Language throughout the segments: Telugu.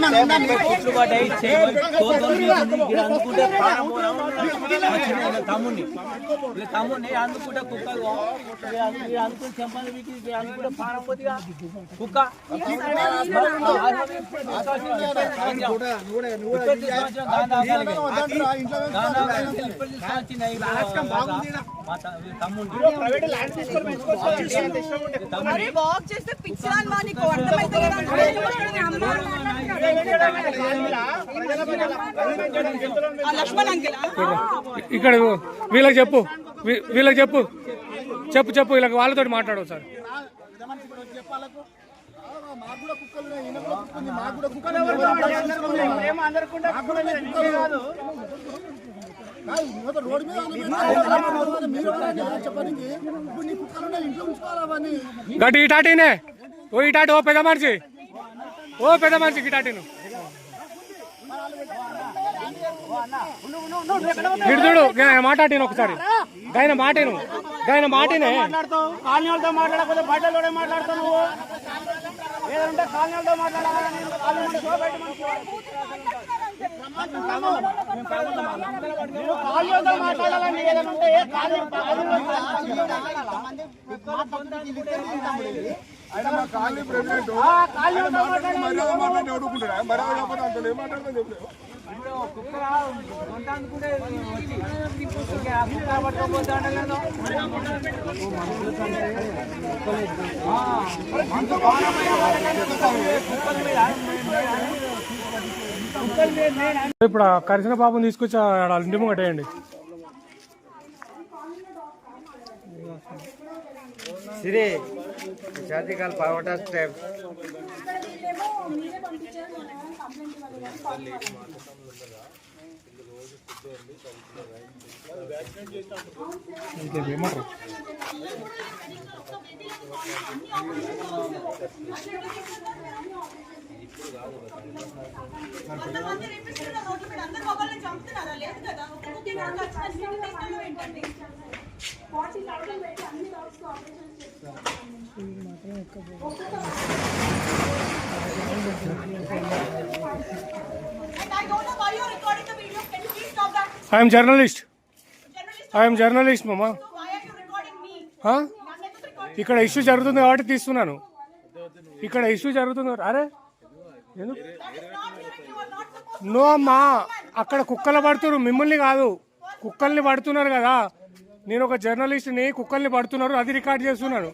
చెట్లు పడ్డాయి అందుకుంటే తమ్ముడిని తమ్ముడిని అందుకుంటే కుక్క అందుకుని చెంపలు వీకి అందుకుంటే ప్రాణం కుక్క మరి చేస్తే పిచ్చి మా అర్థమైతే ఇక్కడ వీళ్ళకి చెప్పు. వీళ్ళకి చెప్పు. చెప్పు చెప్పు. వీళ్ళకి వాళ్ళతో మాట్లాడవు సార్ రోడ్డు మీద గట్టి ఓ ఇటాటి ఓ పెద్ద మనిషి. ఓ పెద్ద మనిషి గిటాటిను ఇటు చూడు ఒకసారి. గాయన మాటను గాయన మాటనే మాట్లాడతావు మాట్లాడకపోతే బయటలోనే మాట్లాడతావు నువ్వు ఏదంటే మాట్లాడాలని ఉంటే ఏ కాలనీ కాలనీ ప్రెసిడెంట్ ఆ కాలనీ వాళ్ళతో మాట్లాడాలి మర్యాద మాట్లాడి అడుగుకుంటారా మర్యాద కాకపోతే అంత ఏం మాట్లాడతాను చెప్పలేదు ఇప్పుడు కరిసిన పాపం తీసుకొచ్చి ఆడ ఇంటి ముంగటేయండి సిరి జాతికాల పావటా స్టెప్ చంపుతున్నారా? లేదు కదా? I journalist Journalist? ఆ? నన్ను ఎందుకు recording? ఇక్కడ ఇష్యూ జరుగుతుంది కాబట్టి తీస్తున్నాను. ఇక్కడ ఇష్యూ జరుగుతుంది. అరే నో అమ్మా. అక్కడ కుక్కలు పడుతున్నారు. మిమ్మల్ని కాదు. కుక్కల్ని పడుతున్నారు కదా. నేను ఒక జర్నలిస్ట్ని కుక్కల్ని పడుతున్నారు అది రికార్డ్ చేస్తున్నాను.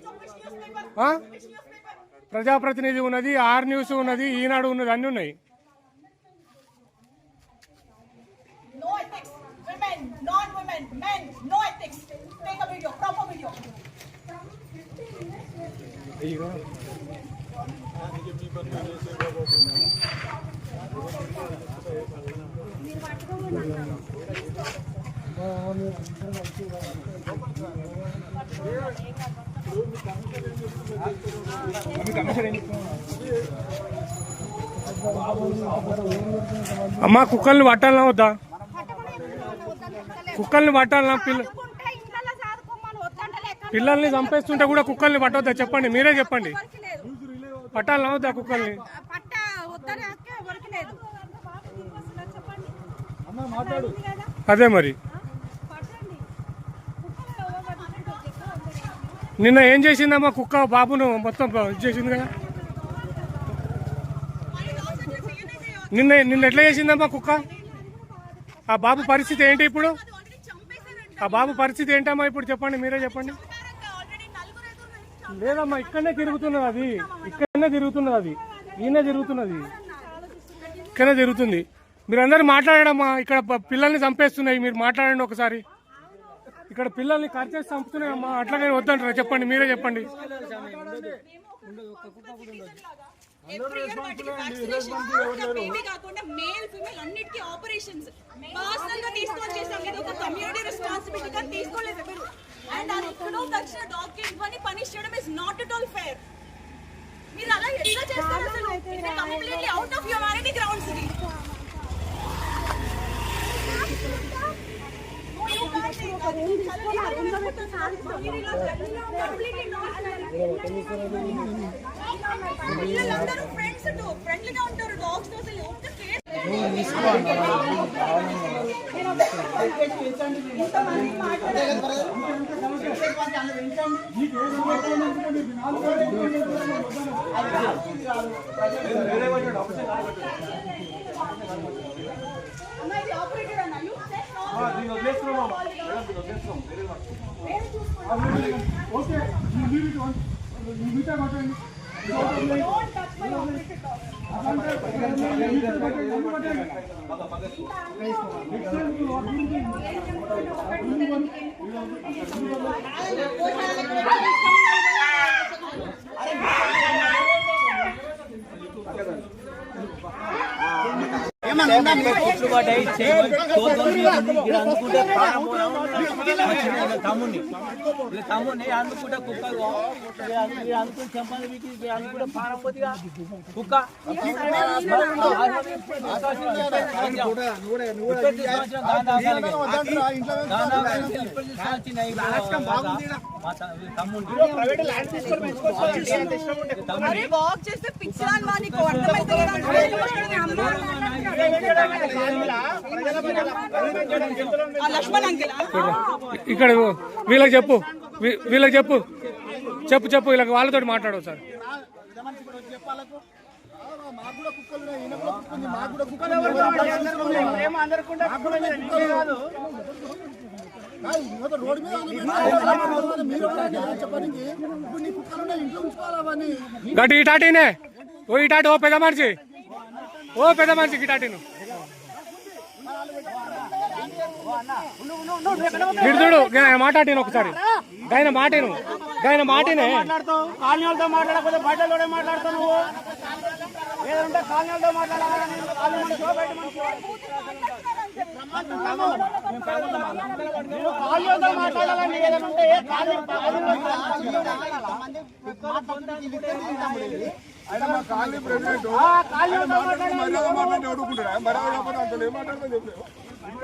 ప్రజాప్రతినిధి ఉన్నది ఆర్ న్యూస్ ఉన్నది ఈనాడు ఉన్నది అన్నీ ఉన్నాయి. మీరు పట్టుకోమన్నా అమ్మా కుక్కల్ని పట్టాలనా వద్దా? కుక్కల్ని పట్టాలనా పిల్ల పిల్లల్ని చంపేస్తుంటే కూడా కుక్కల్ని పట్టవద్దా చెప్పండి మీరే చెప్పండి. పట్టాలనా వద్దా కుక్కల్ని? అదే మరి. నిన్న ఏం చేసిందమ్మా కుక్క బాబును మొత్తం ఇది చేసింది కదా? నిన్న నిన్న ఎట్లా చేసిందమ్మా కుక్క? ఆ బాబు పరిస్థితి ఏంటి ఇప్పుడు? ఆ బాబు పరిస్థితి ఏంటమ్మా ఇప్పుడు చెప్పండి మీరే చెప్పండి. లేదమ్మా ఇక్కడనే తిరుగుతున్నది అది. ఇక్కడనే తిరుగుతున్నది అది. ఈయన తిరుగుతున్నది. ఇక్కడనే తిరుగుతుంది. మీరందరూ మాట్లాడమ్మా ఇక్కడ పిల్లల్ని చంపేస్తున్నాయి మీరు మాట్లాడండి ఒకసారి. ఇక్కడ పిల్లల్ని ఖర్చేసి చంపుతున్నాయమ్మా అట్లాగే వద్దంటారా? చెప్పండి మీరే చెప్పండి. ఎవ్రీ ఇయర్ వాటికి వ్యాక్సినేషన్ బేబీ కాకుండా మేల్ ఫిమేల్ అన్నిటికీ ఆపరేషన్స్ పర్సనల్గా తీసుకొని చేసాం ఇది ఒక కమ్యూనిటీ రెస్పాన్సిబిలిటీ గా తీసుకోలేదు ఎవరు అండ్ అది ఎక్కడో వచ్చిన డాగ్కి ఇవ్వని పనిష్ చేయడం is not at all fair మీరు అలా ఎట్లా చేస్తారు అసలు? Completely out of humanity grounds ఇది. పిల్లలందరూ ఫ్రెండ్స్ ఫ్రెండ్లీగా ఉంటారు డాగ్స్తో అసలు Okay don't touch my operator కుట్లు పడ్డాయి చేయి తోలుకొని ఇక్కడ అందుకుంటే ప్రాణం పోదాము. వీళ్ళ తమ్ముడిని వీళ్ళ తమ్ముడిని అందుకుంటే కుక్కలు వీళ్ళు అందుకుని చెంపలు వీకి వీళ్ళు అందుకుంటే కుక్క ముప్పై సంవత్సరం దాని దాకా దాని ఇప్పటికి వాక్ చేస్తే పిచ్చిదాని వా అర్థమైతే లక్ష్మణ్ అంకెలా? ఇక్కడ వీళ్ళకి చెప్పు వీ- వీళ్ళకి చెప్పు చెప్పు చెప్పు వీళ్ళకి వాళ్ళతో మాట్లాడవు సార్ మనిషి కూడా వచ్చి చెప్పాలకు ఆ, మాకు కూడా కుక్కలు ఉన్నాయి, ఈయన కూడా కుక్క ఉంది, మాకు కూడా కుక్కలు ఉన్నాయి. మాకు కూడా కుక్కలు కాదు, ఇవతల రోడ్డు మీద ఉంది, మీరు ఎవరండి? చెప్పడానికి ఇప్పుడు నీ కుక్కలు ఉన్నాయి, ఇంట్లో ఉంచుకోవాలి అవన్నీ గట్టి ఇటాటినే ఓ ఇటాటి ఓ పెద్ద మనిషి ఓ పెద్ద మనిషి ఇటాటిను ఇటు చూడు నేను మాట్లాడిన ఒకసారి. గాయన మాటను. గాయన మాటనే. కాలనీలతో మాట్లాడకపోతే బయటలోనే మాట్లాడతావు నువ్వు? ఏదంటే కాలనీలతో మాట్లాడాలి? కాలనీ మనిషి బయట మనిషి నువ్వు కాలనీలతో మాట్లాడాలని ఏదైనా ఉంటే ఏ కాలనీ ఆయన మా కాలనీ ప్రెసిడెంట్ కాలనీలతో మర్యాద మాట్లాడి అడుగుకుంటారా మర్యాద కాకపోతే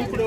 ఇప్పుడు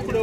హలో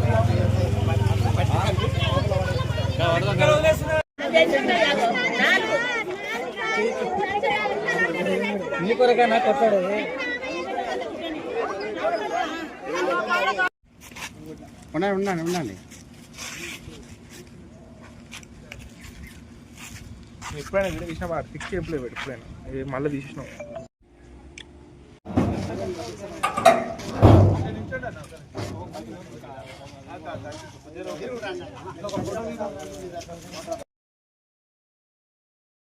ఉండండి ఉండండి ఉండండి. ఎప్పుడైనా వీడియో తీసినా పిక్ చేయలేదు ఎప్పుడైనా ఇది మళ్ళీ తీసినాం